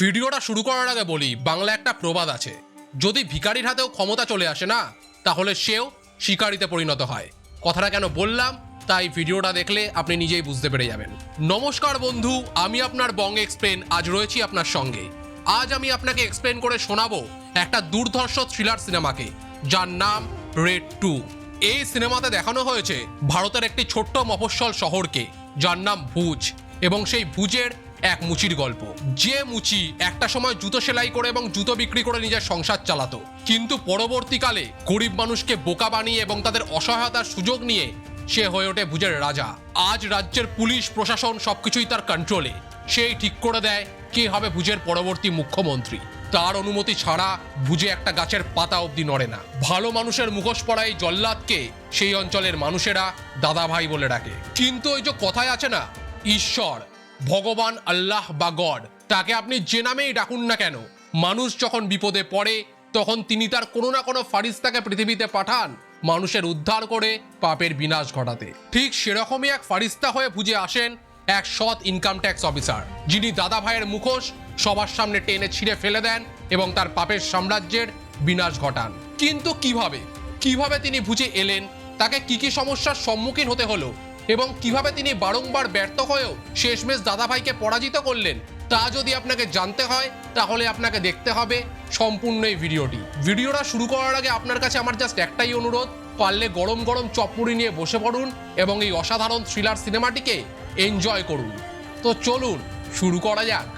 ভিডিওটা শুরু করার আগে বলি বাংলা একটা প্রবাদ আছে। যদি ভিখারির হাতেও ক্ষমতা চলে আসে না, তাহলে সেও শিকারিতে পরিণত হয়। কথাটা কেন বললাম, তাই ভিডিওটা দেখলে আপনি নিজেই বুঝতে পেরে যাবেন। নমস্কার বন্ধু, আমি আপনার বং এক্সপ্লেন, আজ রয়েছি আপনার সঙ্গে। আজ আমি আপনাকে এক্সপ্লেন করে শোনাবো একটা দুর্ধর্ষ থ্রিলার সিনেমাকে, যার নাম রেড টু। এই সিনেমাতে দেখানো হয়েছে ভারতের একটি ছোট্ট মফস্বল শহরকে, যার নাম ভুজ। এবং সেই ভুজের এক মুচির গল্প। যে মুচি একটা সময় জুতো সেলাই করে এবং জুতো বিক্রি করে নিজের সংসার চালাতো। কিন্তু পরবর্তীকালে গরিব মানুষকে বোকা বানিয়ে এবং তাদের অসহায়তার সুযোগ নিয়ে সে হয়ে ওঠে ভুজের রাজা। আজ রাজ্যের পুলিশ, প্রশাসন সবকিছুই তার কন্ট্রোলে সেই ঠিক করে দেয় কে হবে ভুজের পরবর্তী মুখ্যমন্ত্রী। তার অনুমতি ছাড়া ভুজে একটা গাছের পাতা অবধি নড়ে না। ভালো মানুষের মুখোশ পড়া এই জল্লাদকে সেই অঞ্চলের মানুষেরা দাদা ভাই বলে ডাকে। কিন্তু ওই যে কথায় আছে না, ঈশ্বর ভগবান আল্লাহ বা গড, তাকে আপনি যে নামেই ডাকুন না কেন, মানুষ যখন বিপদে পড়ে, তখন তিনি তার কোনো না কোনো ফারিস্তাকে পৃথিবীতে পাঠান, মানুষের উদ্ধার করে পাপের বিনাশ ঘটাতে। ঠিক সেরকমই এক ফারিস্তা হয়ে বুঝে আসেন এক সৎ ইনকাম ট্যাক্স অফিসার যিনি দাদা ভাইয়ের মুখোশ সবার সামনে টেনে ছিঁড়ে ফেলে দেন এবং তার পাপের সাম্রাজ্যের বিনাশ ঘটান। কিন্তু কীভাবে? কীভাবে তিনি বুঝে এলেন? তাকে কি কি সমস্যার সম্মুখীন হতে হলো? এবং কীভাবে তিনি বারংবার ব্যর্থ হয়েও শেষমেশ দাদাভাইকে পরাজিত করলেন, তা যদি আপনাকে জানতে হয়, তাহলে আপনাকে দেখতে হবে সম্পূর্ণ এই ভিডিওটি। ভিডিওটা শুরু করার আগে আপনার কাছে আমার জাস্ট একটাই অনুরোধ, পারলে গরম গরম চপপুরি নিয়ে বসে পড়ুন এবং এই অসাধারণ থ্রিলার সিনেমাটিকে এনজয় করুন। তো চলুন, শুরু করা যাক।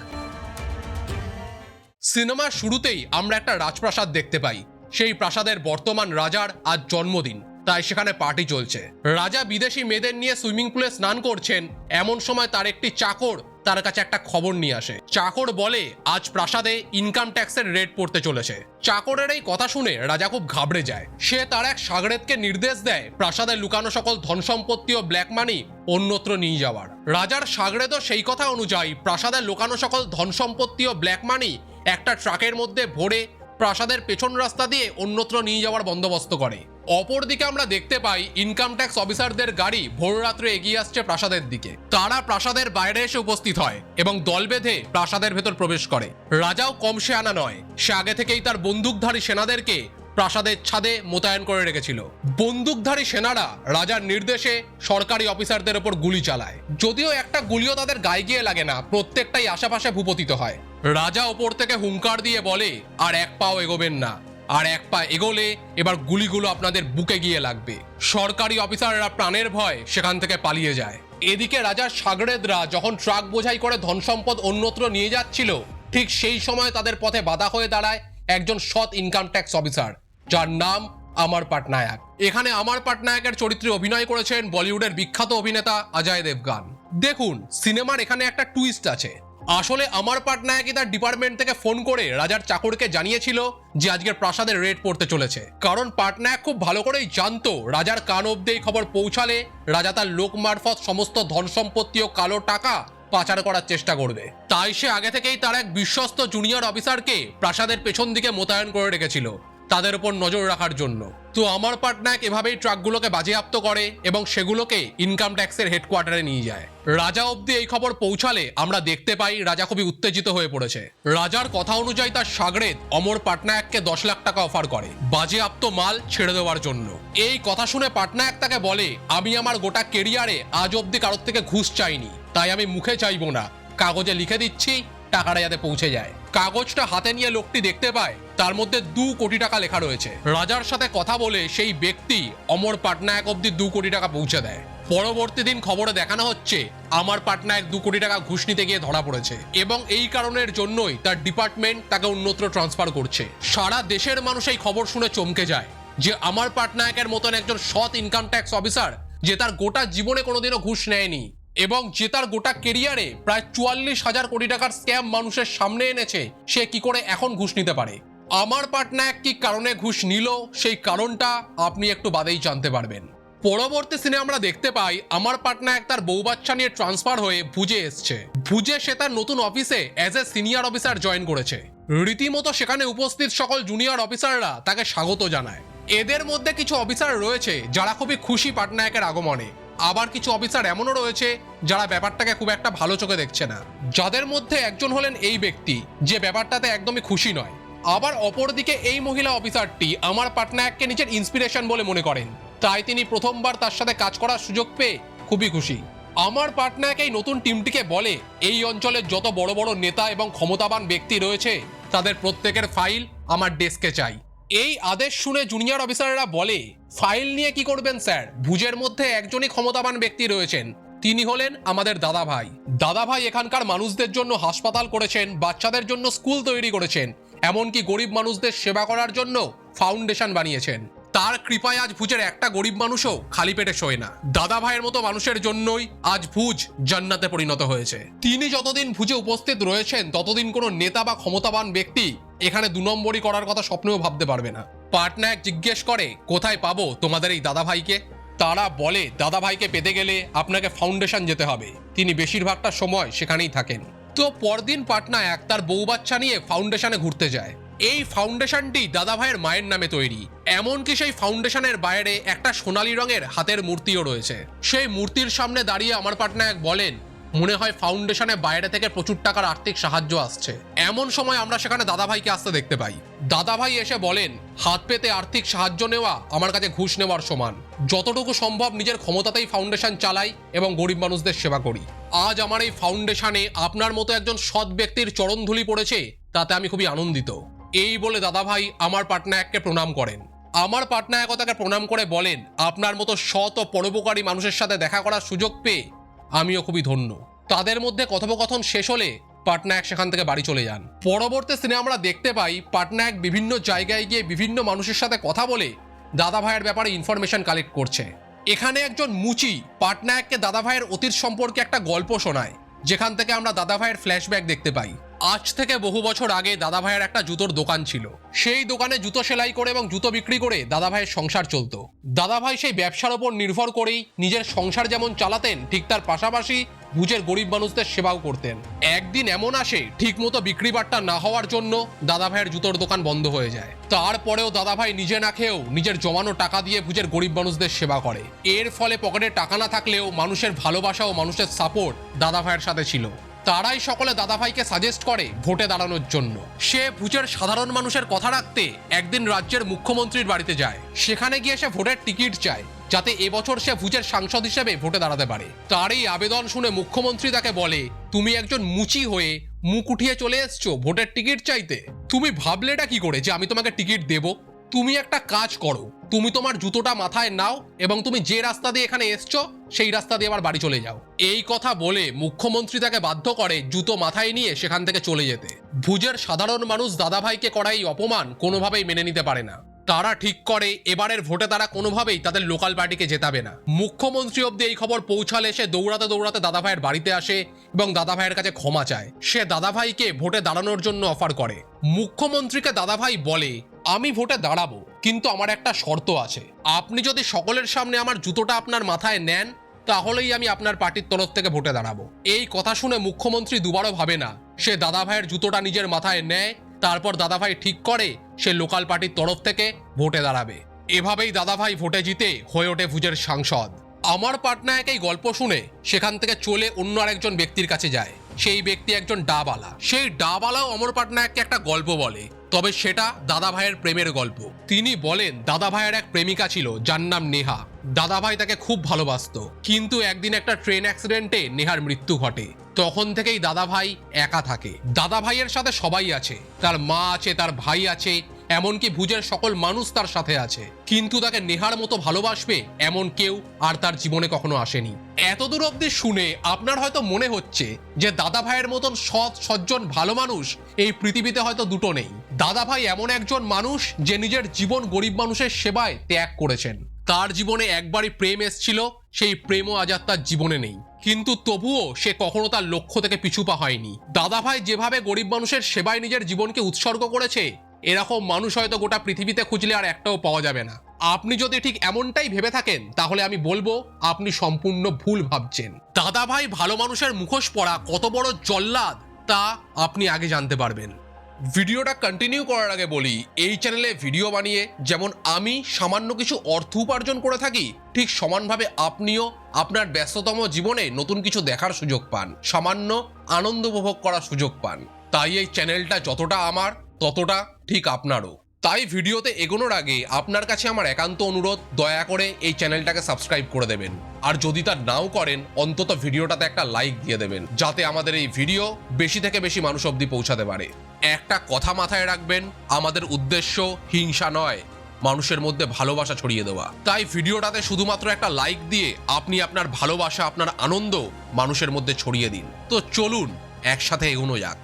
সিনেমার শুরুতেই আমরা একটা রাজপ্রাসাদ দেখতে পাই। সেই প্রাসাদের বর্তমান রাজার আজ জন্মদিন। তাই সেখানে পার্টি চলছে। রাজা বিদেশি মেয়েদের নিয়ে সুইমিং পুলে স্নান করছেন। এমন সময় তার একটি চাকর তার কাছে একটা খবর নিয়ে আসে। চাকর বলে, আজ প্রাসাদে ইনকাম ট্যাক্সের রেট পড়তে চলেছে। চাকরের এই কথা শুনে রাজা খুব ঘাবড়ে যায়। সে তার এক সাগরেদকে নির্দেশ দেয়, প্রাসাদে লুকানো সকল ধন সম্পত্তি ও ব্ল্যাক মানি অন্যত্র নিয়ে যাওয়ার। রাজার সাগরেদও সেই কথা অনুযায়ী প্রাসাদে লুকানো সকল ধন সম্পত্তি ও ব্ল্যাক মানি একটা ট্রাকের মধ্যে ভরে প্রাসাদের পেছন রাস্তা দিয়ে অন্যত্র নিয়ে যাওয়ার বন্দোবস্ত করে। অপরদিকে আমরা দেখতে পাই ইনকাম ট্যাক্স অফিসারদের গাড়ি ভোররাত্রে এগিয়ে আসছে প্রাসাদের দিকে। তারা প্রাসাদের বাইরে এসে উপস্থিত হয় এবং দল বেঁধে প্রাসাদের ভেতর প্রবেশ করে। রাজাও কম সে আনা নয়, সে আগে থেকেই তার বন্দুকধারী সেনাদেরকে প্রাসাদের ছাদে মোতায়েন করে রেখেছিল। বন্দুকধারী সেনারা রাজার নির্দেশে সরকারি অফিসারদের ওপর গুলি চালায়। যদিও একটা গুলিও তাদের গায়ে গিয়ে লাগে না, প্রত্যেকটাই আশেপাশে ভূপতিত হয়। রাজা ওপর থেকে হুঙ্কার দিয়ে বলে, আর এক পাও এগোবেন না। আর এক পা এগোলে এবার গুলিগুলো আপনাদের বুকে গিয়ে লাগবে। সরকারি অফিসাররা প্রাণের ভয় সেখান থেকে পালিয়ে যায়। এদিকে রাজার সাগরেদরা যখন ট্রাক বোঝাই করে ধন সম্পদ অন্যত্র নিয়ে যাচ্ছিল, ঠিক সেই সময় তাদের পথে বাধা হয়ে দাঁড়ায় একজন সৎ ইনকাম ট্যাক্স অফিসার যার নাম আমার পাটনায়ক। এখানে আমার পাটনায়কের চরিত্রে অভিনয় করেছেন বলিউডের বিখ্যাত অভিনেতা অজয় দেবগান। দেখুন, সিনেমার এখানে একটা টুইস্ট আছে। আসলে আমার পাটনায়কই তার ডিপার্টমেন্ট থেকে ফোন করে রাজার চাকরকে জানিয়েছিল যে আজকের প্রাসাদের রেট পড়তে চলেছে। কারণ পাটনায়ক খুব ভালো করেই জানতো রাজার কান অব্দি এই খবর পৌঁছালে রাজা তার লোক মারফত সমস্ত ধন সম্পত্তি ও কালো টাকা পাচার করার চেষ্টা করবে। তাই সে আগে থেকেই তার এক বিশ্বস্ত জুনিয়র অফিসারকে প্রাসাদের পেছন দিকে মোতায়েন করে রেখেছিল। তাদের উপর নজর রাখার জন্য। তো আমার পাটনায়ক এভাবেই ট্রাকগুলোকে বাজেয়াপ্ত করে এবং সেগুলোকে ইনকাম ট্যাক্সের হেডকোয়ার্টারে নিয়ে যায়। রাজা অবধি এই খবর পৌঁছালে আমরা দেখতে পাই রাজা খুবই উত্তেজিত হয়ে পড়েছে। রাজার কথা অনুযায়ী তার সাগরেদ অমর পাটনায়ককে দশ লাখ টাকা অফার করে বাজেয়াপ্ত মাল ছেড়ে দেওয়ার জন্য। এই কথা শুনে পাটনায়ক তাকে বলে, আমি আমার গোটা কেরিয়ারে আজ অবধি কারোর থেকে ঘুষ চাইনি, তাই আমি মুখে চাইব না। কাগজে লিখে দিচ্ছি টাকাটা যাতে পৌঁছে যায়। কাগজটা হাতে নিয়ে লোকটি দেখতে পায়, তার মধ্যে দু কোটি টাকা লেখা রয়েছে। রাজার সাথে কথা বলে সেই ব্যক্তি অমর পাটনায়ক অব্দি দু কোটি টাকা পৌঁছে দেয়। পরবর্তী দিন খবরে দেখানো হচ্ছে, আমার পাটনায়ক দু কোটি টাকা ঘুষ নিতে গিয়ে ধরা পড়েছে এবং এই কারণের জন্যই তার ডিপার্টমেন্ট তাকে অন্যত্র ট্রান্সফার করছে। সারা দেশের মানুষ এই খবর শুনে চমকে যায় যে, আমার পাটনায়কের মতন একজন সৎ ইনকাম ট্যাক্স অফিসার যে তার গোটা জীবনে কোনোদিনও ঘুষ নেয়নি। এবং যে তার গোটা কেরিয়ারে প্রায় চুয়াল্লিশ হাজার কোটি টাকার স্ক্যাম মানুষের সামনে এনেছে, সে কি করে এখন ঘুষ নিতে পারে? আমার পাটনায়ক কি কারণে ঘুষ নিল? সেই কারণটা আপনি একটু বাদেই জানতে পারবেন। পরবর্তী সিনে আমরা দেখতে পাই, আমার পাটনায়ক তার বউ বাচ্চা নিয়ে ট্রান্সফার হয়ে ভুজে এসছে। ভুজে সে তার নতুন অফিসে as a senior officer join করেছে। রীতিমতো সেখানে উপস্থিত সকল জুনিয়র অফিসাররা তাকে স্বাগত জানায়। এদের মধ্যে কিছু অফিসার রয়েছে, যারা খুবই খুশি পাটনায়কের আগমনে। আবার কিছু অফিসার এমনও রয়েছে যারা ব্যাপারটাকে খুব একটা ভালো চোখে দেখছে না। যাদের মধ্যে একজন হলেন এই ব্যক্তি, যে ব্যাপারটাতে একদমই খুশি নয়। আবার অপরদিকে এই মহিলা অফিসারটি আমার পাটনায়ককে নিজের ইন্সপিরেশন বলে মনে করেন। তাই তিনি প্রথমবার তার সাথে কাজ করার সুযোগ পেয়ে খুবই খুশি। আমার পাটনায়ক এই নতুন টিমটিকে বলে, এই অঞ্চলের যত বড় বড় নেতা এবং ক্ষমতাবান ব্যক্তি রয়েছে, তাদের প্রত্যেকের ফাইল আমার ডেস্কে চাই। এই আদেশ শুনে জুনিয়র অফিসাররা বলে ফাইল নিয়ে কি করবেন, স্যার? ভুজের মধ্যে একজনই ক্ষমতাবান ব্যক্তি রয়েছেন। তিনি হলেন আমাদের দাদা ভাই দাদা ভাই এখানকার মানুষদের জন্য হাসপাতাল করেছেন, বাচ্চাদের জন্য স্কুল তৈরি করেছেন, এমনকি গরিব মানুষদের সেবা করার জন্য ফাউন্ডেশন বানিয়েছেন। তার কৃপায় আজ ভুজের একটা গরিব মানুষও খালি পেটে শোয় না। দাদা ভাইয়ের মতো মানুষের জন্যই আজ ভুজ জান্নাতে পরিণত হয়েছে। তিনি যতদিন ভুজে উপস্থিত রয়েছেন, ততদিন কোনো নেতা বা ক্ষমতাবান ব্যক্তি এখানে দু নম্বরই করার কথা স্বপ্নেও ভাবতে পারবে না। পাটনায়ক জিজ্ঞেস করে, কোথায় পাবো তোমাদের এই দাদা ভাইকে তারা বলে দাদা ভাইকে পেতে গেলে আপনাকে ফাউন্ডেশন যেতে হবে। তিনি বেশিরভাগটা সময় সেখানেই থাকেন। তো পরদিন পাটনায়ক তার বউ বাচ্চা নিয়ে ফাউন্ডেশনে ঘুরতে যায়। এই ফাউন্ডেশনটি দাদা ভাইয়ের মায়ের নামে তৈরি। এমনকি সেই ফাউন্ডেশনের বাইরে একটা সোনালী রঙের হাতের মূর্তিও রয়েছে। সেই মূর্তির সামনে দাঁড়িয়ে আমার পাটনায়ক বলেন মনে হয় ফাউন্ডেশনে বাইরে থেকে প্রচুর টাকার আর্থিক সাহায্য আসছে। এমন সময় আমরা সেখানে দাদাভাইকে আসতে দেখতে পাই। দাদাভাই এসে বলেন, হাত পেতে আর্থিক সাহায্য নেওয়া আমার কাছে ঘুষ নেওয়ার সমান। যতটুকু সম্ভব নিজের ক্ষমতাতেই ফাউন্ডেশন চালাই এবং গরিব মানুষদের সেবা করি। আজ আমার এই ফাউন্ডেশনে আপনার মতো একজন সৎ ব্যক্তির চরণধুলি পড়েছে, তাতে আমি খুবই আনন্দিত। এই বলে দাদাভাই আমার পাটনায়ককে প্রণাম করেন। আমার পাটনায়ক তাকে প্রণাম করে বলেন, আপনার মতো সৎ ও পরোপকারী মানুষের সাথে দেখা করার সুযোগ পেয়ে আমিও খুবই ধন্য। তাদের মধ্যে কথোপকথন শেষ হলে পাটনায়ক সেখান থেকে বাড়ি চলে যান। পরবর্তী সিনে আমরা দেখতে পাই পাটনায়ক বিভিন্ন জায়গায় গিয়ে বিভিন্ন মানুষের সাথে কথা বলে দাদা ভাইয়ের ব্যাপারে ইনফরমেশন কালেক্ট করছে। এখানে একজন মুচি পাটনায়ককে দাদা ভাইয়ের অতীত সম্পর্কে একটা গল্প শোনায়। যেখান থেকে আমরা দাদা ভাইয়ের ফ্ল্যাশব্যাক দেখতে পাই। আজ থেকে বহু বছর আগে দাদা ভাইয়ের একটা জুতোর দোকান ছিল। সেই দোকানে জুতো সেলাই করে এবং জুতো বিক্রি করে দাদা ভাইয়ের সংসার চলতো। দাদা ভাই সেই ব্যবসার ওপর নির্ভর করেই নিজের সংসার যেমন চালাতেন, ঠিক তার পাশাপাশি ভুজের গরিব মানুষদের সেবাও করতেন। একদিন এমন আসে, ঠিকমতো বিক্রি বাট্টা না হওয়ার জন্য দাদা ভাইয়ের জুতোর দোকান বন্ধ হয়ে যায়। তারপরেও দাদা ভাই নিজে না খেয়েও নিজের জমানো টাকা দিয়ে ভুজের গরিব মানুষদের সেবা করে। এর ফলে পকেটে টাকা না থাকলেও মানুষের ভালোবাসা ও মানুষের সাপোর্ট দাদা ভাইয়ের সাথে ছিল। তারাই সকলে দাদাভাইকে সাজেস্ট করে ভোটে দাঁড়ানোর জন্য। সে ভুজের সাধারণ মানুষের কথা রাখতে একদিন রাজ্যের মুখ্যমন্ত্রীর বাড়িতে যায়। সেখানে গিয়ে সে ভোটের টিকিট চায়, যাতে এবছর সে ভুজের সাংসদ হিসেবে ভোটে দাঁড়াতে পারে। তার এই আবেদন শুনে মুখ্যমন্ত্রী তাকে বলে, তুমি একজন মুচি হয়ে মুখ উঠিয়ে চলে এসছো ভোটের টিকিট চাইতে। তুমি ভাবলে এটা কি করে যে আমি তোমাকে টিকিট দেব? তুমি একটা কাজ করো। তুমি তোমার জুতোটা মাথায় নাও এবং তুমি যে রাস্তা দিয়ে এখানে এসছো, সেই রাস্তা দিয়ে আবার বাড়ি চলে যাও। এই কথা বলে মুখ্যমন্ত্রী তাকে বাধ্য করে জুতো মাথায় নিয়ে সেখান থেকে চলে যেতে। ভুজের সাধারণ মানুষ দাদাভাইকে করা এই অপমান কোনোভাবেই মেনে নিতে পারে না। তারা ঠিক করে, এবারের ভোটে তারা কোনোভাবেই তাদের লোকাল পার্টিকে জেতাবে না। মুখ্যমন্ত্রী অব্দি এই খবর পৌঁছালে সে দৌড়াতে দৌড়াতে দাদাভাইয়ের বাড়িতে আসে এবং দাদাভাইয়ের কাছে ক্ষমা চায়। সে দাদাভাইকে ভোটে দাঁড়ানোর জন্য অফার করে। মুখ্যমন্ত্রীকে দাদাভাই বলে আমি ভোটে দাঁড়াবো, কিন্তু আমার একটা শর্ত আছে। আপনি যদি সকলের সামনে আমার জুতোটা আপনার মাথায় নেন, তাহলেই আমি আপনার পার্টির তরফ থেকে ভোটে দাঁড়াবো। এই কথা শুনে মুখ্যমন্ত্রী দুবারও ভাবে না। সে দাদা ভাইয়ের জুতোটা নিজের মাথায় নেয়, তারপর দাদাভাই ঠিক করে সে লোকাল পার্টির তরফ থেকে ভোটে দাঁড়াবে। এভাবেই দাদাভাই ভোটে জিতে হয়ে ওঠে ভুজের সাংসদ। আমার পাটনায়ক এই গল্প শুনে সেখান থেকে চলে অন্য আরেকজন ব্যক্তির কাছে যায়। সেই ব্যক্তি একজন ডাবালা। সেই ডাবালাও অমর পাটনায়ককে একটা গল্প বলে। তবে সেটা দাদা ভাইয়ের প্রেমের গল্প। তিনি বলেন দাদা ভাইয়ের এক প্রেমিকা ছিল, যার নাম নেহা। দাদা ভাই তাকে খুব ভালোবাসতো। কিন্তু একদিন একটা ট্রেন অ্যাক্সিডেন্টে নেহার মৃত্যু ঘটে। তখন থেকেই দাদা ভাই একা থাকে। দাদা ভাইয়ের সাথে সবাই আছে। তার মা আছে, তার ভাই আছে, এমনকি ভুজের সকল মানুষ তার সাথে আছে। কিন্তু তাকে নেহার মতো ভালোবাসবে এমন কেউ আর তার জীবনে কখনো আসেনি। এতদূর অব্দি শুনে আপনার হয়তো মনে হচ্ছে যে দাদা ভাইয়ের মতন সৎ, সজ্জন, ভালো মানুষ এই পৃথিবীতে হয়তো দুটো নেই। দাদা ভাই এমন একজন মানুষ যে নিজের জীবন গরিব মানুষের সেবায় ত্যাগ করেছেন। তার জীবনে একবারই প্রেম এসছিল, সেই প্রেমও আজ আর তার জীবনে নেই। কিন্তু তবুও সে কখনো তার লক্ষ্য থেকে পিছুপা হয়নি। দাদা ভাই যেভাবে গরিব মানুষের সেবায় নিজের জীবনকে উৎসর্গ করেছে, এরকম মানুষ হয়তো গোটা পৃথিবীতে খুঁজলে আর একটাও পাওয়া যাবে না। আপনি যদি ঠিক এমনটাই ভেবে থাকেন, তাহলে আমি বলব, আপনি সম্পূর্ণ ভুল ভাবছেন। দাদা ভাই ভালো মানুষের মুখোশ পরা কত বড় জল্লাদ, তা আপনি আগে জানতে পারবেন। ভিডিওটা কন্টিনিউ করার আগে বলি, এই চ্যানেলে ভিডিও বানিয়ে যেমন আমি সামান্য কিছু অর্থ উপার্জন করে থাকি, ঠিক সমানভাবে আপনিও আপনার ব্যস্ততম জীবনে নতুন কিছু দেখার সুযোগ পান, সামান্য আনন্দ উপভোগ করার সুযোগ পান। তাই এই চ্যানেলটা যতটা আমার, ততটা ঠিক আপনারও। তাই ভিডিওতে এগোনোর আগে আপনার কাছে আমার একান্ত অনুরোধ, দয়া করে এই চ্যানেলটাকে সাবস্ক্রাইব করে দেবেন। আর যদি তা নাও করেন, অন্তত ভিডিওটাতে একটা লাইক দিয়ে দেবেন, যাতে আমাদের এই ভিডিও বেশি থেকে বেশি মানুষ অবধি পৌঁছাতে পারে। একটা কথা মাথায় রাখবেন, আমাদের উদ্দেশ্য হিংসা নয়, মানুষের মধ্যে ভালোবাসা ছড়িয়ে দেওয়া। তাই ভিডিওটাতে শুধুমাত্র একটা লাইক দিয়ে আপনি আপনার ভালোবাসা, আপনার আনন্দ মানুষের মধ্যে ছড়িয়ে দিন। তো চলুন, একসাথে এগোনো যাক।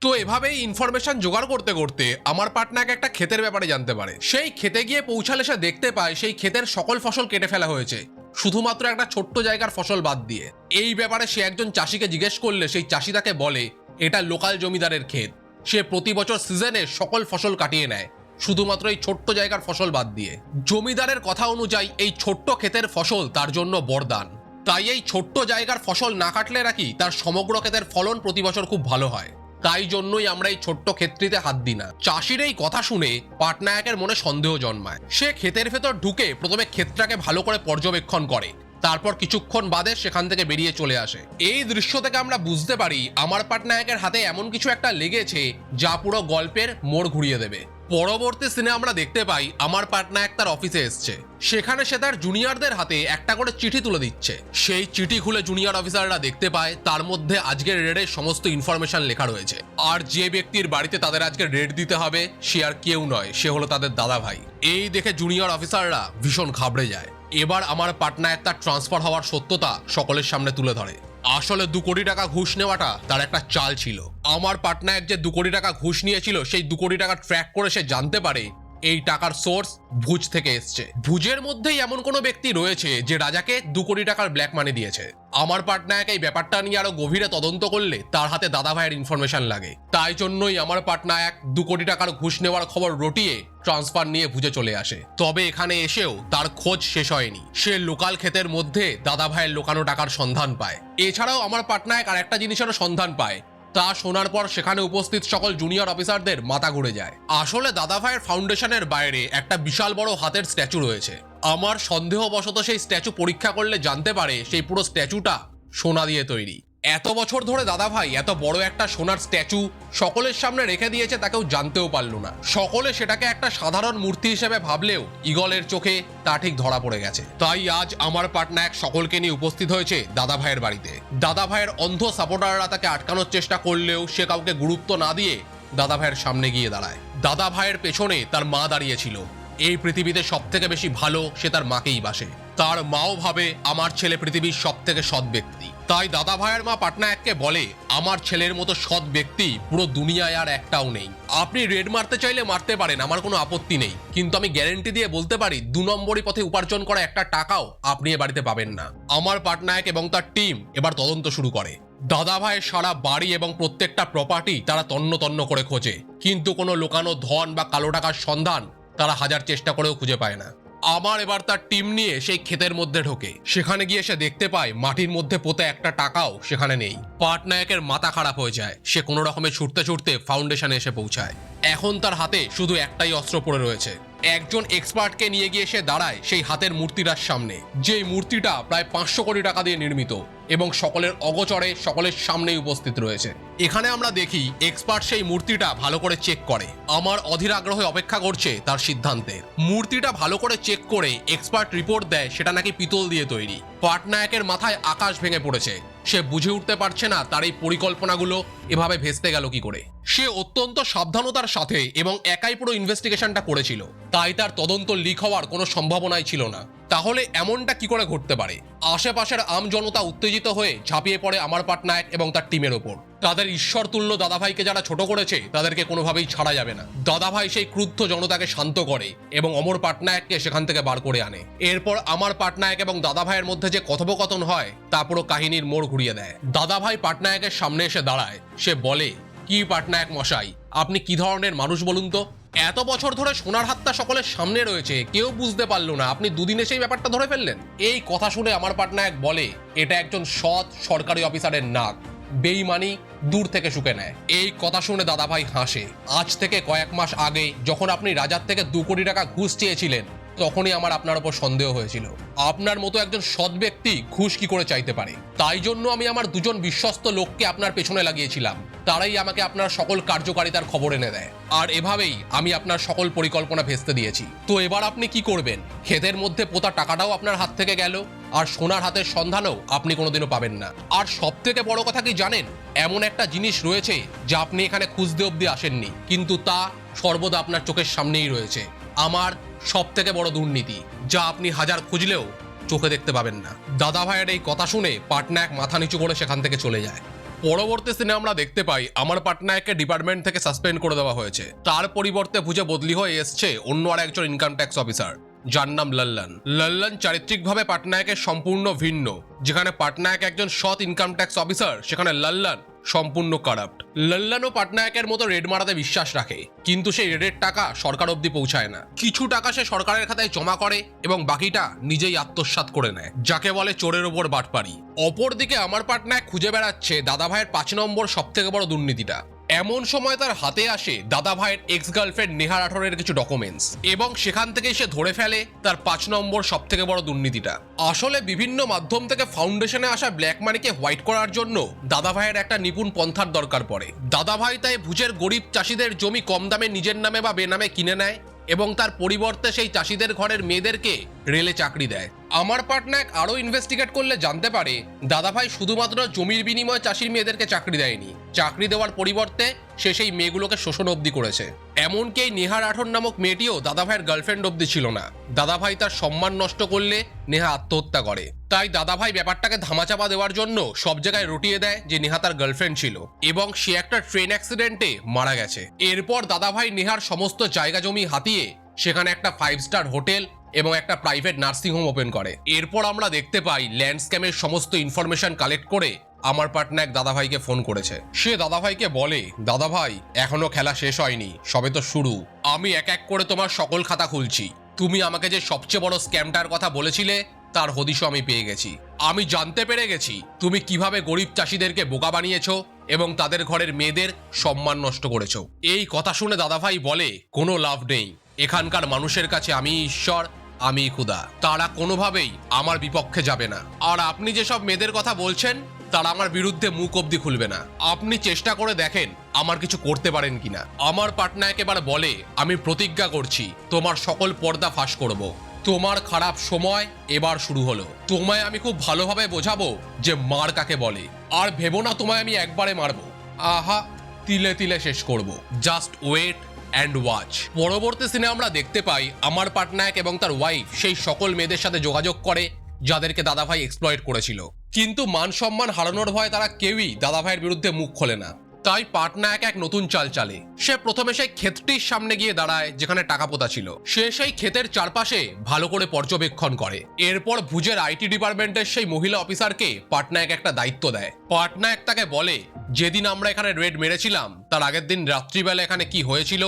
তো এভাবেই ইনফরমেশন জোগাড় করতে করতে আমার পাটনাকে একটা ক্ষেতের ব্যাপারে জানতে পারে। সেই ক্ষেতে গিয়ে পৌঁছালে সে দেখতে পায়, সেই ক্ষেতের সকল ফসল কেটে ফেলা হয়েছে। শুধুমাত্র একটা ছোট্ট জায়গার ফসল বাদ দিয়ে। এই ব্যাপারে সে একজন চাষিকে জিজ্ঞেস করলে সেই চাষি তাকে বলে, এটা লোকাল জমিদারের ক্ষেত। সে প্রতি বছর সিজনে সকল ফসল কাটিয়ে নেয়, শুধুমাত্র এই ছোট্ট জায়গার ফসল বাদ দিয়ে। জমিদারের কথা অনুযায়ী এই ছোট্ট ক্ষেতের ফসল তার জন্য বরদান। তাই এই ছোট্ট জায়গার ফসল না কাটলে নাকি তার সমগ্র ক্ষেতের ফলন প্রতি বছর খুব ভালো হয়। তাই জন্যই আমরা এই ছোট্ট ক্ষেত্রিতে হাত দিই না। চাষির এই কথা শুনে পাটনায়কের মনে সন্দেহ জন্মায়। সে ক্ষেতের ভেতর ঢুকে প্রথমে ক্ষেতটাকে ভালো করে পর্যবেক্ষণ করে। তারপর কিছুক্ষণ বাদে সেখান থেকে বেরিয়ে চলে আসে। এই দৃশ্য থেকে আমরা বুঝতে পারি, আমার পাটনায়কের হাতে এমন কিছু একটা লেগেছে, যা পুরো গল্পের মোড় ঘুরিয়ে দেবে। পরবর্তী সিনে আমরা দেখতে পাই, আমার পাটনায়ক তার অফিসে এসছে। সেখানে সে তার জুনিয়রদের হাতে একটা করে চিঠি তুলে দিচ্ছে। সেই চিঠি খুলে জুনিয়র অফিসাররা দেখতে পায়, তার মধ্যে আজকের রেডের সমস্ত ইনফরমেশন লেখা রয়েছে। আর যে ব্যক্তির বাড়িতে তাদের আজকে রেড দিতে হবে, সে আর কেউ নয়, সে হলো তাদের দাদা ভাই এই দেখে জুনিয়র অফিসাররা ভীষণ ঘাবড়ে যায়। এবার আমার পাটনায় তার ট্রান্সফার হওয়ার সত্যতা সকলের সামনে তুলে ধরে। আসলে দু কোটি টাকা ঘুষ নেওয়াটা তার একটা চাল ছিল। আমার পাটনায়ক যে দু কোটি টাকা ঘুষ নিয়েছিল, সেই দু কোটি টাকা ট্র্যাক করে সে জানতে পারে এই টাকার সোর্স ভুজ থেকে এসছে। ভুজের মধ্যেই এমন কোনো ব্যক্তি রয়েছে যে রাজাকে দু কোটি টাকার ব্ল্যাক মানি দিয়েছে। আমার পাটনায়ক এই ব্যাপারটা নিয়ে আরও গভীরে তদন্ত করলে তার হাতে দাদা ভাইয়ের ইনফরমেশন লাগে। তাই জন্যই আমার পাটনায়ক দু কোটি টাকার ঘুষ নেওয়ার খবর রটিয়ে ট্রান্সফার নিয়ে ভুজে চলে আসে। তবে এখানে এসেও তার খোঁজ শেষ হয়নি। সে লোকাল ক্ষেতের মধ্যে দাদা ভাইয়ের লোকানো টাকার সন্ধান পায়। এছাড়াও আমার পাটনায়ক আর একটা জিনিসেরও সন্ধান পায়। তা শোনার পর সেখানে উপস্থিত সকল জুনিয়র অফিসারদের মাথা ঘুরে যায়। আসলে দাদা ভাইয়ের ফাউন্ডেশনের বাইরে একটা বিশাল বড় হাতের স্ট্যাচু রয়েছে। আমার সন্দেহবশত সেই স্ট্যাচু পরীক্ষা করলে জানতে পারে সেই পুরো স্ট্যাচুটা সোনা দিয়ে তৈরি। এত বছর ধরে দাদা ভাই এত বড় একটা সোনার স্ট্যাচু সকলের সামনে রেখে দিয়েছে তাকেও জানতেও পারল না। সকলে সেটাকে একটা সাধারণ মূর্তি হিসেবে ভাবলেও ইগলের চোখে তা ঠিক ধরা পড়ে গেছে। তাই আজ আমার পাটনায়ক সকলকে নিয়ে উপস্থিত হয়েছে দাদা ভাইয়ের বাড়িতে। দাদা ভাইয়ের অন্ধ সাপোর্টাররা তাকে আটকানোর চেষ্টা করলেও সে কাউকে গুরুত্ব না দিয়ে দাদা ভাইয়ের সামনে গিয়ে দাঁড়ায়। দাদা ভাইয়ের পেছনে তার মা দাঁড়িয়েছিল এই পৃথিবীতে সব থেকে বেশি ভালো সে তার মাকেই বাসে। তার মাও ভাবে আমার ছেলে পৃথিবীর সব থেকে সৎ ব্যক্তি। তাই দাদা ভাইয়ের মা পাটনায়ককে বলে, আমার ছেলের মতো সৎ ব্যক্তি পুরো দুনিয়ায় আর একটাও নেই। আপনি রেড মারতে চাইলে মারতে পারেন, আমার কোনো আপত্তি নেই। কিন্তু আমি গ্যারেন্টি দিয়ে বলতে পারি, দু নম্বরই পথে উপার্জন করা একটা টাকাও আপনি এ বাড়িতে পাবেন না। আমার পাটনায়ক এবং তার টিম এবার তদন্ত শুরু করে। দাদা ভাইয়ের সারা বাড়ি এবং প্রত্যেকটা প্রপার্টি তারা তন্ন তন্ন করে খোঁজে। কিন্তু কোনো লোকানো ধন বা কালো টাকার সন্ধান তারা হাজার চেষ্টা করেও খুঁজে পায় না। আবার এবার তার টিম নিয়ে সেই ক্ষেতের মধ্যে ঢোকে। সেখানে গিয়ে সে দেখতে পায় মাটির মধ্যে পোতে একটা টাকাও সেখানে নেই। পাটনায়কের মাথা খারাপ হয়ে যায়। সে কোনো রকমে ছুটতে ছুটতে ফাউন্ডেশনে এসে পৌঁছায়। এখন তার হাতে শুধু একটাই অস্ত্র পড়ে রয়েছে। একজন এক্সপার্টকে নিয়ে গিয়ে সে দাঁড়ায় সেই হাতের মূর্তিটার সামনে। যেই মূর্তিটা প্রায় পাঁচশো কোটি টাকা দিয়ে নির্মিত এবং সকলের অগচরে সকলের সামনেই উপস্থিত রয়েছে। এখানে আমরা দেখি এক্সপার্ট সেই মূর্তিটা ভালো করে চেক করে। আমার অধীর আগ্রহে অপেক্ষা করছে তার সিদ্ধান্তে। মূর্তিটা ভালো করে চেক করে এক্সপার্ট রিপোর্ট দেয় সেটা নাকি পিতল দিয়ে তৈরি। পাটনায়কের মাথায় আকাশ ভেঙে পড়েছে। সে বুঝে উঠতে পারছে না তার এই পরিকল্পনাগুলো এভাবে ভেস্তে গেল কি করে। সে অত্যন্ত সাবধানতার সাথে এবং একাই পুরো ইনভেস্টিগেশনটা করেছিল। তাই তার তদন্ত লিক হওয়ার কোনো সম্ভাবনাই ছিল না। তাহলে এমনটা কি করে ঘটতে পারে? আশেপাশের আম জনতা উত্তেজিত হয়ে ঝাঁপিয়ে পড়ে আমার পাটনায়ক এবং তার টিমের ওপর। তাদের ঈশ্বর তুল্য দাদাভাইকে যারা ছোট করেছে, তাদেরকে কোনোভাবেই ছাড়া যাবে না। দাদাভাই সেই ক্রুদ্ধ জনতাকে শান্ত করে এবং অমর পাটনায়ককে সেখান থেকে বার করে আনে। এরপর আমার পাটনায়ক এবং দাদাভাইয়ের মধ্যে যে কথোপকথন হয়, তা পুরো কাহিনীর মোড় ঘুরিয়ে দেয়। দাদাভাই পাটনায়কের সামনে এসে দাঁড়ায়। সে বলে কি পাটনায়ক মশাই? আপনি কি ধরনের মানুষ বলুন তো? এত বছর ধরে সোনার হাতটা সকলের সামনে রয়েছে, কেউ বুঝতে পারল না। আপনি দুদিনে সেই ব্যাপারটা ধরে ফেললেন। এই কথা শুনে আমার পাটনায়ক বলে, এটা একজন সৎ সরকারি অফিসারের নাক। বেইমানি দূর থেকে শুকে নেয়। এই কথা শুনে দাদাভাই হাসে। আজ থেকে কয়েক মাস আগে, যখন আপনি রাজার থেকে দু কোটি টাকা ঘুষ চেয়েছিলেন তখনই আমার আপনার ওপর সন্দেহ হয়েছিল। আপনার মতো একজন সৎ ব্যক্তি ঘুষ কি করে চাইতে পারে? তাই জন্য আমি আমার দুজন বিশ্বস্ত লোককে আপনার পেছনে লাগিয়েছিলাম। তারাই আমাকে আপনার সকল কার্যকারিতার খবর এনে দেয়। আর এভাবেই আমি আপনার সকল পরিকল্পনা ভেস্তে দিয়েছি। তো এবার আপনি কি করবেন? ক্ষেতের মধ্যে পোতা টাকাটাও আপনার হাত থেকে গেল, আর সোনার হাতের সন্ধানও আপনি কোনোদিনও পাবেন না। আর সব থেকে বড় কথা কি জানেন? এমন একটা জিনিস রয়েছে যা আপনি এখানে খুঁজতে অবধি আসেননি, কিন্তু তা সর্বদা আপনার চোখের সামনেই রয়েছে। আমার সব থেকে বড় দুর্নীতি, যা আপনি হাজার খুঁজলেও চোখে দেখতে পাবেন না। দাদা ভাইয়ের এই কথা শুনে পাটনায়ক মাথা নিচু করে সেখান থেকে চলে যায়। পরবর্তী সিনে আমরা দেখতে পাই, আমার পাটনায়ককে ডিপার্টমেন্ট থেকে সাসপেন্ড করে দেওয়া হয়েছে। তার পরিবর্তে বুঝে বদলি হয়ে এসছে অন্য আর একজন ইনকাম ট্যাক্স অফিসার যার নাম লল্লন। লল্লন চারিত্রিকভাবে পাটনায়কের সম্পূর্ণ ভিন্ন। যেখানে পাটনায়ক একজন সৎ ইনকাম ট্যাক্স অফিসার সেখানে লল্লন সম্পূর্ণ কারাপ্ট লল্লানো পাটনায়কের মতো রেড মারাতে বিশ্বাস রাখে, কিন্তু সেই রেডের টাকা সরকার অবধি পৌঁছায় না। কিছু টাকা সে সরকারের খাতায় জমা করে এবং বাকিটা নিজেই আত্মসাত করে নেয়, যাকে বলে চোরের ওপর বাটপারি। অপরদিকে আমার পাটনায়ক খুঁজে বেড়াচ্ছে দাদাভাইয়ের পাঁচ নম্বর সব থেকে বড় দুর্নীতিটা। এমন সময় তার হাতে আসে দাদা ভাইয়ের এক্স গার্লফ্রেন্ড নেহা রাঠোরের কিছু ডকুমেন্টস এবং সেখান থেকে সে ধরে ফেলে তার পাঁচ নম্বর সব থেকে বড় দুর্নীতিটা। আসলে বিভিন্ন মাধ্যম থেকে ফাউন্ডেশনে আসা ব্ল্যাক মানিকে হোয়াইট করার জন্য দাদা ভাইয়ের একটা নিপুণ পন্থার দরকার পড়ে। দাদা ভাই তাই ভুজের গরিব চাষিদের জমি কম দামে নিজের নামে বা বেনামে কিনে নেয় এবং তার পরিবর্তে সেই চাষিদের ঘরের মেয়েদেরকে রেলে চাকরি দেয়। আমার পাটনায়ক আরও ইনভেস্টিগেট করলে জানতে পারে, দাদাভাই শুধুমাত্র জমির বিনিময়ে চাষির মেয়েদেরকে চাকরি দেয়নি। চাকরি দেওয়ার পরিবর্তে সে সেই মেয়েগুলোকে শোষণ অবধি করেছে। এমনকি এই নেহা রাঠোর নামক মেয়েটিও দাদাভাইয়ের গার্লফ্রেন্ড অবধি ছিল না। দাদাভাই তার সম্মান নষ্ট করলে নেহা আত্মহত্যা করে। তাই দাদাভাই ব্যাপারটাকে ধামাচাপা দেওয়ার জন্য সব জায়গায় রটিয়ে দেয় যে নেহা তার গার্লফ্রেন্ড ছিল এবং সে একটা ট্রেন অ্যাক্সিডেন্টে মারা গেছে। এরপর দাদাভাই নেহার সমস্ত জায়গা জমি হাতিয়ে সেখানে একটা ফাইভ স্টার হোটেল এবং একটা প্রাইভেট নার্সিংহোম ওপেন করে। এরপর আমরা দেখতে পাই ল্যান্ডস্ক্যামের সমস্ত ইনফরমেশন কালেক্ট করে আমার পার্টনার এক দাদাভাইকে ফোন করেছে। সে দাদাভাইকে বলে, দাদাভাই, এখনও খেলা শেষ হয়নি, সবে তো শুরু। আমি এক এক করে তোমার সকল খাতা খুলছি। তুমি আমাকে যে সবচেয়ে বড় স্ক্যামটার কথা বলেছিলে, তার হদিশও আমি পেয়ে গেছি। আমি জানতে পেরে গেছি তুমি কীভাবে গরিব চাষিদেরকে বোকা বানিয়েছো এবং তাদের ঘরের মেয়েদের সম্মান নষ্ট করেছ। এই কথা শুনে দাদাভাই বলে, কোনো লাভ নেই। এখানকার মানুষের কাছে আমি ঈশ্বর আমি খুদা তারা কোনোভাবেই আমার বিপক্ষে যাবে না। আর আপনি যেসব মেয়েদের কথা বলছেন, তারা আমার বিরুদ্ধে মুখ অব্দি খুলবে না। আপনি চেষ্টা করে দেখেন, আমার কিছু করতে পারেন কিনা। আমার পাটনায়ক এবার বলে, আমি প্রতিজ্ঞা করছি, তোমার সকল পর্দা ফাঁস করব। তোমার খারাপ সময় এবার শুরু হলো। তোমায় আমি খুব ভালোভাবে বোঝাবো যে মার কাকে বলে। আর ভেবো না তোমায় আমি একবারে মারবো। আহা, তিলে তিলে শেষ করব। Just wait. অ্যান্ড ওয়াচ পরবর্তী সিনে আমরা দেখতে পাই আমার পাটনায়ক এবং তার ওয়াইফ সেই সকল মেয়েদের সাথে যোগাযোগ করে, যাদেরকে দাদাভাই এক্সপ্লয়েট করেছিল। কিন্তু মান সম্মান হারানোর ভয়ে তারা কেউই দাদাভাইয়ের বিরুদ্ধে মুখ খোলে না। তাই পাটনায়ক এক নতুন চাল চালে। সে প্রথমে সেই ক্ষেতটির সামনে গিয়ে দাঁড়ায়, যেখানে টাকা পোতা ছিল। সে সেই ক্ষেতের চারপাশে ভালো করে পর্যবেক্ষণ করে। এরপর ভুজের আইটি ডিপার্টমেন্টের সেই মহিলা অফিসারকে পাটনায়ক একটা দায়িত্ব দেয়। পাটনায়ক তাকে বলে, যেদিন আমরা এখানে রেড মেরেছিলাম, তার আগের দিন রাত্রিবেলা এখানে কি হয়েছিল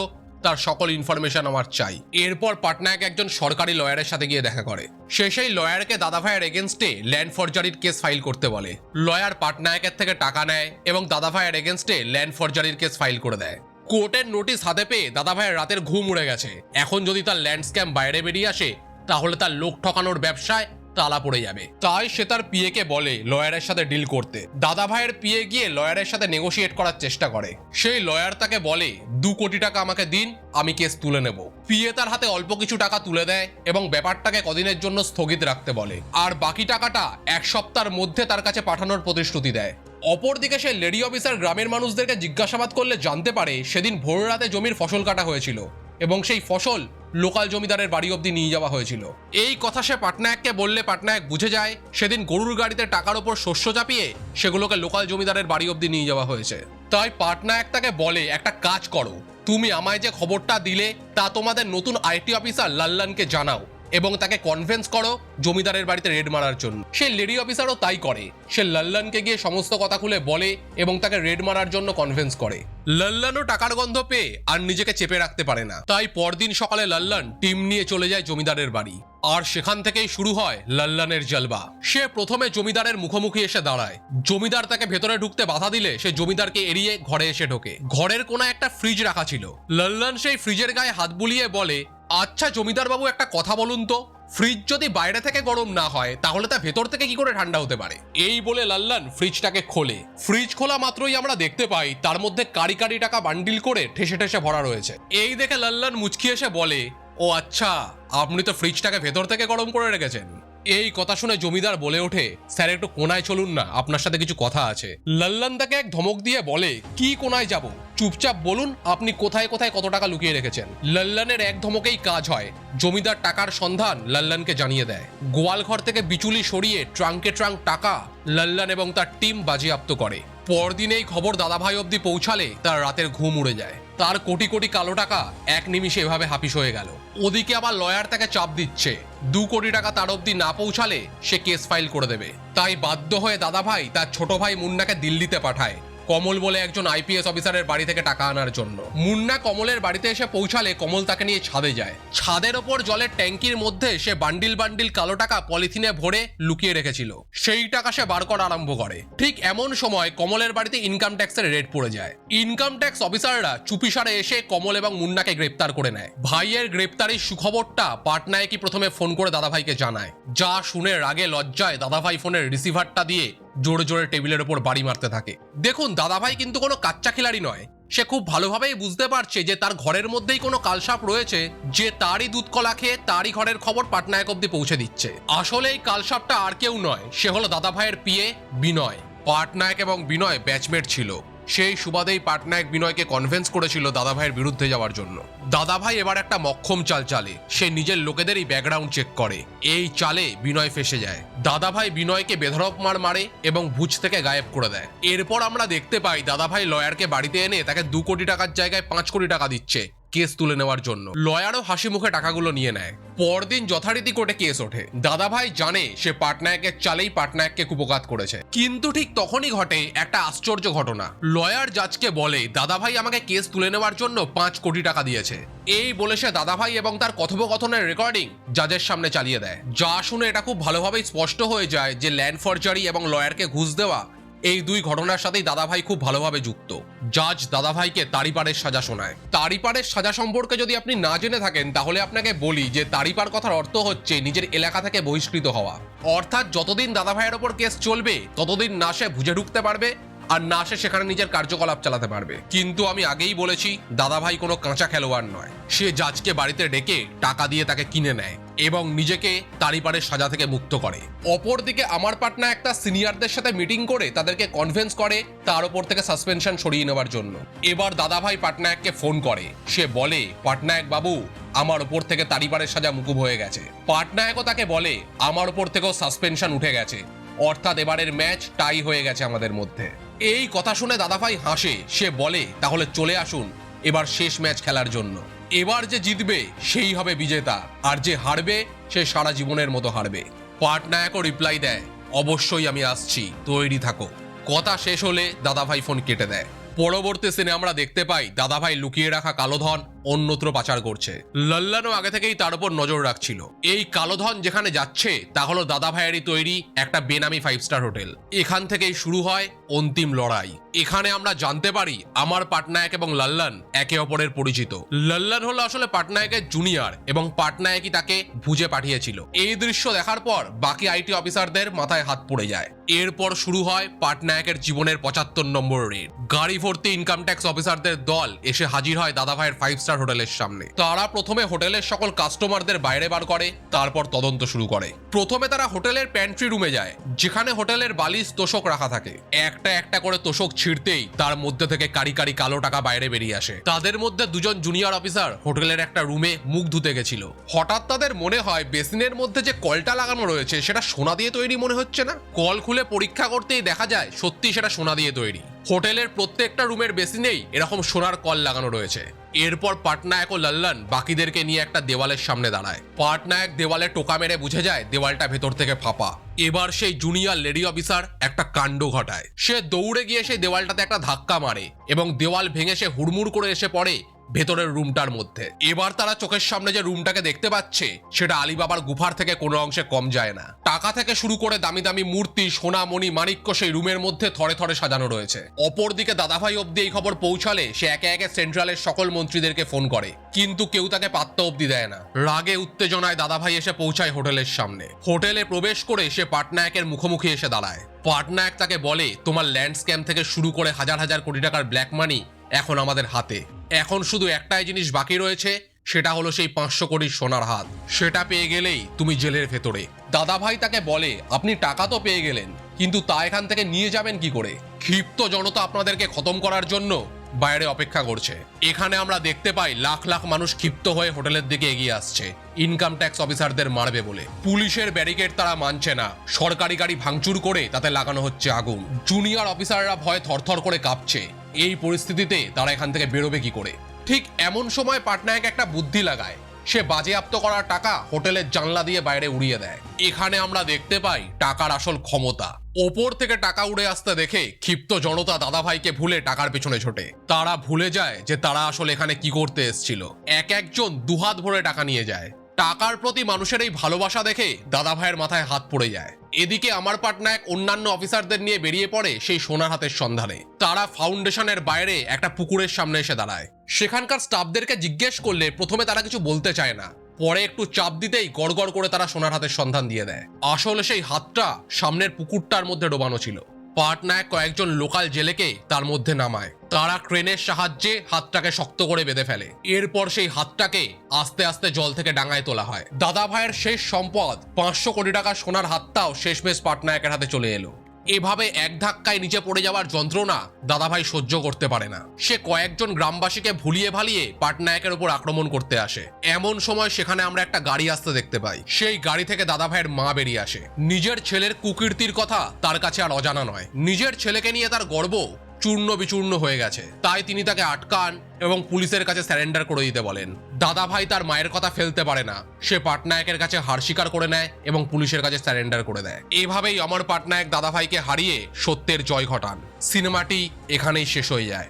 তার সকল ইনফরমেশন আমার চাই। এরপর পাটনায়ক একজন সরকারি লয়ারের সাথে গিয়ে দেখা করে। সে সেই লয়ারকে দাদাভাইয়ের এগেনস্টে ল্যান্ড ফরজারির কেস ফাইল করতে বলে। লয়ার পাটনায়কের থেকে টাকা নেয় এবং দাদাভাইয়ের এগেনস্টে ল্যান্ড ফরজারির কেস ফাইল করে দেয়। কোর্টের নোটিশ হাতে পেয়ে দাদাভাইয়ের রাতের ঘুম উড়ে গেছে। এখন যদি তার ল্যান্ড স্ক্যাম বাইরে বেরিয়ে আসে, তাহলে তার লোক ঠকানোর ব্যবসায় তালা পড়ে যাবে। তাই সে তার পিএকে বলে, লয়ারের সাথে ডিল করতে। দাদা ভাইয়ের পিএ গিয়ে লয়ারের সাথে নেগোশিয়েট করার চেষ্টা করে। সেই লয়ার তাকে বলে, দু কোটি টাকা আমাকে দিন, আমি কেস তুলে নেব। পিএ তার হাতে অল্প কিছু টাকা তুলে দেয় এবং ব্যাপারটাকে কদিনের জন্য স্থগিত রাখতে বলে। আর বাকি টাকাটা এক সপ্তাহের মধ্যে তার কাছে পাঠানোর প্রতিশ্রুতি দেয়। অপরদিকে সে লেডি অফিসার গ্রামের মানুষদেরকে জিজ্ঞাসাবাদ করলে জানতে পারে, সেদিন ভোর রাতে জমির ফসল কাটা হয়েছিল। এবং সেই ফসল লোকাল জমিদারের বাড়ি অব্দি নিয়ে যাওয়া হয়েছিল। এই কথা সে পাটনায়ককে বললে পাটনায়ক বুঝে যায়, সেদিন গরুর গাড়িতে টাকার ওপর শস্য চাপিয়ে সেগুলোকে লোকাল জমিদারের বাড়ি অব্দি নিয়ে যাওয়া হয়েছে। তাই পাটনায়ক তাকে বলে, একটা কাজ করো। তুমি আমায় যে খবরটা দিলে, তা তোমাদের নতুন আইটি অফিসার লাল্লানকে জানাও। এবং তাকে কনভিন্স করো জমিদারের বাড়িতে রেড মারার জন্য। সে লেডি অফিসারও তাই করে। সে লল্লনকে গিয়ে সমস্ত কথা খুলে বলে এবং তাকে রেড মারার জন্য কনভিন্স করে। লল্লনও টাকার গন্ধ পেয়ে আর নিজেকে চেপে রাখতে পারে না। তাই পরদিন সকালে লল্লন টিম নিয়ে চলে যায় জমিদারের বাড়ি। আর সেখান থেকেই শুরু হয় লল্লনের জলবা। সে প্রথমে জমিদারের মুখোমুখি এসে দাঁড়ায়। জমিদার তাকে ভেতরে ঢুকতে বাধা দিলে সে জমিদারকে এড়িয়ে ঘরে এসে ঢোকে। ঘরের কোনা একটা ফ্রিজ রাখা ছিল। লল্লন সেই ফ্রিজের গায়ে হাত বুলিয়ে বলে আচ্ছা জমিদার বাবু একটা কথা বলুন তো। ফ্রিজ যদি বাইরে থেকে গরম না হয়, তাহলে তা ভেতর থেকে কি করে ঠান্ডা হতে পারে? এই বলে লাল্লান ফ্রিজটাকে খোলে। ফ্রিজ খোলা মাত্রই আমরা দেখতে পাই, তার মধ্যে কারি কারি টাকা বান্ডিল করে ঠেসে ঠেসে ভরা রয়েছে। এই দেখে লাল্লান মুচকি এসে বলে, ও আচ্ছা আপনি তো ফ্রিজটাকে ভেতর থেকে গরম করে রেখেছেন। এই কথা শুনে জমিদার বলে ওঠে, স্যার, একটু কোনায় চলুন না, আপনার সাথে কিছু কথা আছে। লাল্লান তাকে এক ধমক দিয়ে বলে, কি কোনায় যাব? চুপচাপ বলুন, আপনি কোথায় কোথায় কত টাকা লুকিয়ে রেখেছেন? লাল্লানের এক ধমকেই কাজ হয়। জমিদার টাকার সন্ধান লাল্লানকে জানিয়ে দেয়। গোয়ালঘর থেকে বিচুলি সরিয়ে ট্রাঙ্কে ট্রাঙ্ক টাকা লাল্লান এবং তার টিম বাজেয়াপ্ত করে। পরদিন এই খবর দাদাভাই অবধি পৌঁছালে তার রাতের ঘুম উড়ে যায়। তার কোটি কোটি কালো টাকা এক নিমিষে এভাবে হাপিস হয়ে গেল। ওদিকে আবার লয়ার তাকে চাপ দিচ্ছে। দু কোটি টাকা তার অবধি না পৌঁছালে সে কেস ফাইল করে দেবে। তাই বাধ্য হয়ে দাদা ভাই তার ছোট ভাই মুন্নাকে দিল্লিতে পাঠায়। কমল বলে একজন আইপিএস অফিসারের বাড়ি থেকে টাকা আনার জন্য। মুন্না কমলের বাড়িতে এসে পৌঁছালে কমল তাকে নিয়ে ছাদে যায়। ছাদের ওপর জলের ট্যাঙ্কির মধ্যে সে বান্ডিল বান্ডিল কালো টাকা পলিথিনে ভরে লুকিয়ে রেখেছিল। সেই টাকা সে বার করা আরম্ভ করে। ঠিক এমন সময় কমলের বাড়িতে ইনকাম ট্যাক্সের রেড পড়ে যায়। ইনকাম ট্যাক্স অফিসাররা চুপিসারে এসে কমল এবং মুন্নাকে গ্রেপ্তার করে নেয়। ভাইয়ের গ্রেপ্তারির সুখবরটা পাটনায়কই প্রথমে ফোন করে দাদাভাইকে জানায়। যা শুনে রাগে লজ্জায় দাদাভাই ফোনের রিসিভারটা দিয়ে জোরে জোরে টেবিলের ওপর বাড়ি মারতে থাকে। দেখুন, দাদাভাই কিন্তু কোনো কাচ্চা খিলাড়ি নয়। সে খুব ভালোভাবেই বুঝতে পারছে যে তার ঘরের মধ্যেই কোনো কালসাপ রয়েছে, যে তারই দুধ কলা খেয়ে তারই ঘরের খবর পাটনায়ক অব্দি পৌঁছে দিচ্ছে। আসলে এই কালসাপটা আর কেউ নয়, সে হলো দাদাভাইয়ের পিয়ে বিনয়। পাটনায়ক এবং বিনয় ব্যাচমেট ছিল। সেই সুবাদেই পাটনায়ক বিনয়কে কনভেন্স করেছিল দাদাভাইয়ের বিরুদ্ধে যাওয়ার জন্য। দাদাভাই এবার একটা মক্ষম চাল চালে। সে নিজের লোকেদেরই ব্যাকগ্রাউন্ড চেক করে। এই চালে বিনয় ফেসে যায়। দাদাভাই বিনয়কে বেধরক মার মারে এবং ভুজ থেকে গায়েব করে দেয়। এরপর আমরা দেখতে পাই দাদাভাই লয়ারকে বাড়িতে এনে তাকে দু কোটি টাকার জায়গায় পাঁচ কোটি টাকা দিচ্ছে। কেস তুলে নেওয়ার জন্য। লয়ারও হাসি মুখে টাকাগুলো নিয়ে নেয়। পরদিন যথারীতি কোর্টে কেস ওঠে। দাদাভাই জানে সে পাটনায়কের চালেই পাটনায়ককে কুপকাত করেছে। কিন্তু ঠিক তখনই ঘটে একটা আশ্চর্য ঘটনা। লয়ার জাজকে বলে, দাদাভাই আমাকে কেস তুলে নেওয়ার জন্য পাঁচ কোটি টাকা দিয়েছে। এই বলে সে দাদাভাই এবং তার কথোপকথনের রেকর্ডিং জাজের সামনে চালিয়ে দেয়। যা শুনে এটা খুব ভালোভাবেই স্পষ্ট হয়ে যায় যে ল্যান্ড ফরজারি এবং লয়ারকে ঘুষ দেওয়া এই দুই ঘটনার সাথেই দাদাভাই খুব ভালোভাবে যুক্ত। জাজ দাদাভাইকে তারিপারের সাজা শোনায়। তারিপারের সাজা সম্পর্কে যদি আপনি না জেনে থাকেন, তাহলে আপনাকে বলি যে তারিপার কথার অর্থ হচ্ছে নিজের এলাকা থেকে বহিষ্কৃত হওয়া। অর্থাৎ যতদিন দাদাভাইয়ের ওপর কেস চলবে, ততদিন না সে ভুজে ঢুকতে পারবে আর না সে সেখানে নিজের কার্যকলাপ চালাতে পারবে। কিন্তু আমি আগেই বলেছি, দাদাভাই কোনো কাঁচা খেলোয়াড় নয়। সে জাজকে বাড়িতে ডেকে টাকা দিয়ে তাকে কিনে নেয় এবং নিজেকে তারিপারের সাজা থেকে মুক্ত করে। অপরদিকে আমার পাটনা একটা সিনিয়রদের সাথে মিটিং করে তাদেরকে কনভেন্স করে তার ওপর থেকে সাসপেনশন সরিয়ে নেওয়ার জন্য। এবার দাদাভাই পাটনায়ককে ফোন করে। সে বলে, পাটনায়ক বাবু, আমার ওপর থেকে তারিপারের সাজা মুকুব হয়ে গেছে। পাটনায়কও তাকে বলে, আমার ওপর থেকেও সাসপেনশন উঠে গেছে। অর্থাৎ এবারের ম্যাচ টাই হয়ে গেছে আমাদের মধ্যে। এই কথা শুনে দাদাভাই হাসে। সে বলে, তাহলে চলে আসুন, এবার শেষ ম্যাচ খেলার জন্য। এবার যে জিতবে, সেই হবে বিজেতা। আর যে হারবে, সে সারা জীবনের মতো হারবে। পাটনায়কও রিপ্লাই দেয়, অবশ্যই আমি আসছি, তৈরি থাকো। কথা শেষ হলে দাদাভাই ফোন কেটে দেয়। পরবর্তী সিনে আমরা দেখতে পাই, দাদাভাই লুকিয়ে রাখা কালো ধন অন্যত্র পাচার করছে। লল্লানও আগে থেকেই তার উপর নজর রাখছিল। এই কালো ধন যেখানে যাচ্ছে, তা হলো দাদাভাইয়েরই তৈরি একটা বেনামি ফাইভ স্টার হোটেল। এখান থেকেই শুরু হয় অন্তিম লড়াই। এখানে আমরা জানতে পারি, আমার পাটনায়ক এবং লাল্লান একে অপরের পরিচিত। লাল্লান হলো আসলে পাটনায়কের জুনিয়র এবং পাটনায়কই তাকে ভুজে পাঠিয়েছিল। এই দৃশ্য দেখার পর বাকি আইটি অফিসারদের মাথায় হাত পড়ে যায়। এরপর শুরু হয় পাটনায়কের জীবনের পঁচাত্তর নম্বর রেড। গাড়ি ভর্তি ইনকাম ট্যাক্স অফিসারদের দল এসে হাজির হয় দাদাভাইয়ের ফাইভ স্টার হোটেলের সামনে। তারা প্রথমে হোটেলের সকল কাস্টমারদের বাইরে বার করে, তারপর তদন্ত শুরু করে। প্রথমে তারা হোটেলের প্যান্ট্রি রুমে যায়, যেখানে হোটেলের বালিশ তোষক রাখা থাকে। একটা একটা করে তোষক ছিঁড়তেই তার মধ্যে থেকে কারি কারি কালো টাকা বাইরে বেরিয়ে আসে। তাদের মধ্যে দুজন জুনিয়র অফিসার হোটেলের একটা রুমে মুখ ধুতে গেছিল। হঠাৎ তাদের মনে হয় বেসিনের মধ্যে যে কলটা লাগানো রয়েছে, সেটা সোনা দিয়ে তৈরি মনে হচ্ছে না? কল খুলে পরীক্ষা করতেই দেখা যায় সত্যি সেটা সোনা দিয়ে তৈরি। হোটেলের প্রত্যেকটা রুমের বেসিনেই এরকম সোনার কল লাগানো রয়েছে। এরপর পাটনায়ক ও লল্লন বাকিদেরকে নিয়ে একটা দেওয়ালের সামনে দাঁড়ায়। পাটনায়ক দেওয়ালে টোকা মেরে বুঝে যায় দেওয়ালটা ভেতর থেকে ফাঁপা। এবার সেই জুনিয়র লেডি অফিসার একটা কাণ্ড ঘটায়। সে দৌড়ে গিয়ে সেই দেওয়ালটাতে একটা ধাক্কা মারে এবং দেওয়াল ভেঙে সে হুড়মুড় করে এসে পড়ে ভেতরের রুমটার মধ্যে। এবার তারা চোখের সামনে যে রুমটাকে দেখতে পাচ্ছে, সেটা আলিবাবার গুফার থেকে কোনো অংশে কম যায় না। টাকা থেকে শুরু করে দামি দামি মূর্তি সোনা মণি মাণিক্য সেই রুমের মধ্যে থরে থরে সাজানো রয়েছে। অপরদিকে দাদাভাই অব্দি এই খবর পৌঁছালে সে একে একে সেন্ট্রালের সকল মন্ত্রীদেরকে ফোন করে। কিন্তু কেউ তাকে পাত্তা অব্দি দেয় না। রাগে উত্তেজনায় দাদাভাই এসে পৌঁছায় হোটেলের সামনে। হোটেলে প্রবেশ করে সে পাটনায়কের মুখোমুখি এসে দাঁড়ায়। পাটনায়ক তাকে বলে, তোমার ল্যান্ড স্ক্যাম থেকে শুরু করে হাজার হাজার কোটি টাকার ব্ল্যাক মানি এখন আমাদের হাতে। এখন শুধু একটাই জিনিস বাকি রয়েছে, সেটা হলো সেই পাঁচশো কোটির সোনার হাত। সেটা পেয়ে গেলেই তুমি জেলের ভেতরে। দাদা ভাই তাকে বলে, আপনি টাকা তো পেয়ে গেলেন, কিন্তু তা এখান থেকে নিয়ে যাবেন কি করে? ক্ষিপ্ত জনতা আপনাদেরকে খতম করার জন্য বাইরে অপেক্ষা করছে। এখানে আমরা দেখতে পাই লাখ লাখ মানুষ ক্ষিপ্ত হয়ে হোটেলের দিকে এগিয়ে আসছে। ইনকাম ট্যাক্স অফিসারদের মারবে বলে। পুলিশের ব্যারিকেড তারা মানছে না। সরকারি গাড়ি ভাঙচুর করে তাতে লাগানো হচ্ছে আগুন। জুনিয়র অফিসাররা ভয়ে থরথর করে কাঁপছে। এই পরিস্থিতিতে তারা এখান থেকে বেরোবে কি করে? ঠিক এমন সময় পাটনায়ক একটা বুদ্ধি লাগায়। সে বাজেয়াপ্ত করা টাকা হোটেলের জানলা দিয়ে বাইরে উড়িয়ে দেয়। এখানে আমরা দেখতে পাই টাকার আসল ক্ষমতা। ওপর থেকে টাকা উড়ে আসতে দেখে ক্ষিপ্ত জনতা দাদাভাইকে ভুলে টাকার পেছনে ছোটে। তারা ভুলে যায় যে তারা আসলে এখানে কি করতে এসেছিল। এক একজন দুহাত ভরে টাকা নিয়ে যায়। টাকার প্রতি মানুষের এই ভালোবাসা দেখে দাদা ভাইয়ের মাথায় হাত পড়ে যায়। এদিকে আমার পাটনায়ক অন্যান্য অফিসারদের নিয়ে বেরিয়ে পড়ে সেই সোনার হাতের সন্ধানে। তারা ফাউন্ডেশনের বাইরে একটা পুকুরের সামনে এসে দাঁড়ায়। সেখানকার স্টাফদেরকে জিজ্ঞেস করলে প্রথমে তারা কিছু বলতে চায় না। পরে একটু চাপ দিতেই গড়গড় করে তারা সোনার হাতের সন্ধান দিয়ে দেয়। আসলে সেই হাতটা সামনের পুকুরটার মধ্যে ডোবানো ছিল। পাটনায়ক কয়েকজন লোকাল জেলেকে তার মধ্যে নামায়। তারা ক্রেনের সাহায্যে হাতটাকে শক্ত করে বেঁধে ফেলে। এরপর সেই হাতটাকে আস্তে আস্তে জল থেকে ডাঙায় তোলা হয়। দাদা ভাইয়ের শেষ সম্পদ পাঁচশো কোটি টাকা সোনার হাতটাও শেষমেশ পাটনায়কের হাতে চলে এলো। এভাবে এক ধাক্কায় নিচে পড়ে যাওয়ার যন্ত্রণা দাদাভাই সহ্য করতে পারে না। সে কয়েকজন গ্রামবাসীকে ভুলিয়ে ভালিয়ে পাটনায়কের উপর আক্রমণ করতে আসে। এমন সময় সেখানে আমরা একটা গাড়ি আসতে দেখতে পাই। সেই গাড়ি থেকে দাদাভাইয়ের মা বেরিয়ে আসে। নিজের ছেলের কুকীর্তির কথা তার কাছে আর অজানা নয়। নিজের ছেলেকে নিয়ে তার গর্ব চূর্ণ বিচূর্ণ হয়ে গেছে। তাই তিনি তাকে আটকান এবং পুলিশের কাছে স্যারেন্ডার করে দিতে বলেন। দাদা ভাই তার মায়ের কথা ফেলতে পারে না। সে পাটনায়কের কাছে হার স্বীকার করে নেয় এবং পুলিশের কাছে স্যারেন্ডার করে দেয়। এভাবেই অমর পাটনায়ক দাদা ভাইকে হারিয়ে সত্যের জয় ঘটান। সিনেমাটি এখানেই শেষ হয়ে যায়।